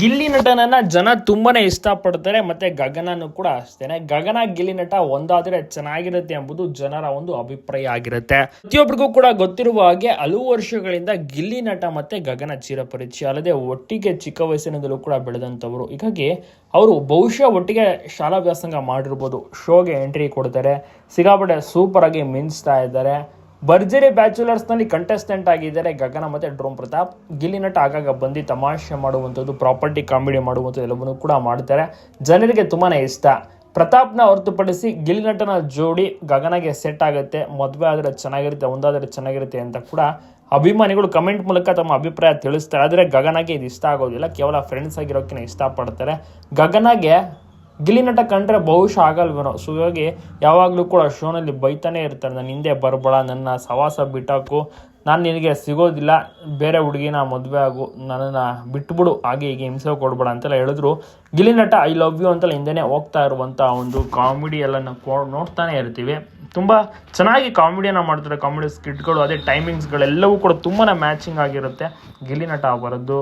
ಗಿಲ್ಲಿ ನಟನನ್ನ ಜನ ತುಂಬಾನೇ ಇಷ್ಟಪಡ್ತಾರೆ, ಮತ್ತೆ ಗಗನನು ಕೂಡ ಅಷ್ಟೇನೆ ಗಗನ, ಗಿಲ್ಲಿ ನಟ ಒಂದಾದ್ರೆ ಚೆನ್ನಾಗಿರುತ್ತೆ ಎಂಬುದು ಜನರ ಒಂದು ಅಭಿಪ್ರಾಯ ಆಗಿರುತ್ತೆ. ಪ್ರತಿಯೊಬ್ಬರಿಗೂ ಕೂಡ ಗೊತ್ತಿರುವ ಹಾಗೆ ಹಲವು ವರ್ಷಗಳಿಂದ ಗಿಲ್ಲಿ ನಟ ಮತ್ತೆ ಗಗನ ಚಿರಪರಿಚಯ ಅಲ್ಲದೆ ಒಟ್ಟಿಗೆ ಚಿಕ್ಕ ವಯಸ್ಸಿನಿಂದಲೂ ಕೂಡ ಬೆಳೆದಂತವರು ಹೀಗಾಗಿ ಅವರು ಬಹುಶಃ ಒಟ್ಟಿಗೆ ಶಾಲಾ ವ್ಯಾಸಂಗ ಮಾಡಿರ್ಬೋದು. ಶೋಗೆ ಎಂಟ್ರಿ ಕೊಡ್ತಾರೆ. ಸಿಗಾಪಟ್ಟೆ ಸೂಪರ್ ಆಗಿ ಮಿಂಚ್ತಾ ಇದ್ದಾರೆ. ಭರ್ಜರಿ ಬ್ಯಾಚುಲರ್ಸ್ನಲ್ಲಿ ಕಂಟೆಸ್ಟೆಂಟ್ ಆಗಿದ್ದಾರೆ ಗಗನ ಮತ್ತೆ ಡ್ರೋಮ್ ಪ್ರತಾಪ್. ಗಿಲ್ಲಿ ನಟ ಆಗಾಗ ಬಂದು ತಮಾಷೆ ಮಾಡುವಂಥದ್ದು, ಪ್ರಾಪರ್ಟಿ ಕಾಮಿಡಿ ಮಾಡುವಂಥದ್ದು ಎಲ್ಲವನ್ನೂ ಕೂಡ ಮಾಡ್ತಾರೆ. ಜನರಿಗೆ ತುಂಬಾ ಇಷ್ಟ. ಪ್ರತಾಪ್ನ ಹೊರತುಪಡಿಸಿ ಗಿಲ್ಲಿ ನಟನ ಜೋಡಿ ಗಗನಗೆ ಸೆಟ್ ಆಗುತ್ತೆ, ಮದುವೆ ಆದರೆ ಚೆನ್ನಾಗಿರುತ್ತೆ, ಒಂದಾದರೆ ಚೆನ್ನಾಗಿರುತ್ತೆ ಅಂತ ಕೂಡ ಅಭಿಮಾನಿಗಳು ಕಮೆಂಟ್ ಮೂಲಕ ತಮ್ಮ ಅಭಿಪ್ರಾಯ ತಿಳಿಸ್ತಾರೆ. ಆದರೆ ಗಗನಗೆ ಇದು ಇಷ್ಟ ಆಗೋದಿಲ್ಲ, ಕೇವಲ ಫ್ರೆಂಡ್ಸ್ ಆಗಿರೋಕ್ಕಿಂತ ಇಷ್ಟಪಡ್ತಾರೆ. ಗಗನಗೆ ಗಿಲ್ಲಿ ನಟ ಕಂಡ್ರೆ ಬಹುಶಃ ಆಗಲ್ವೇನೋ. ಸೊ ಹೀಗಾಗಿ ಯಾವಾಗಲೂ ಕೂಡ ಶೋನಲ್ಲಿ ಬೈತಾನೆ ಇರ್ತಾರೆ. ನನ್ನ ಹಿಂದೆ ಬರಬೇಡ, ನನ್ನ ಸವಾಸ ಬಿಟ್ಟಾಕು. ನಾನು ನಿನಗೆ ಸಿಗೋದಿಲ್ಲ, ಬೇರೆ ಹುಡುಗಿನ ಮದುವೆ ಆಗು, ನನ್ನನ್ನು ಬಿಟ್ಬಿಡು, ಹಾಗೆ ಹೀಗೆ ಹಿಂಸೆ ಕೊಡ್ಬೇಡ ಅಂತೆಲ್ಲ ಹೇಳಿದ್ರು. ಗಿಲಿ ನಟ ಐ ಲವ್ ಯು ಅಂತೆಲ್ಲ ಹಿಂದೆನೇ ಹೋಗ್ತಾ ಇರುವಂಥ ಒಂದು ಕಾಮಿಡಿ ಎಲ್ಲ ನೋಡ್ತಾನೆ ಇರ್ತೀವಿ. ತುಂಬ ಚೆನ್ನಾಗಿ ಕಾಮಿಡಿಯನ್ನು ಮಾಡ್ತಾರೆ. ಕಾಮಿಡಿ ಸ್ಕಿಟ್ಗಳು ಅದೇ ಟೈಮಿಂಗ್ಸ್ಗಳೆಲ್ಲವೂ ಕೂಡ ತುಂಬಾ ಮ್ಯಾಚಿಂಗ್ ಆಗಿರುತ್ತೆ. ಗಿಲಿ ನಟ ಅವರದ್ದು.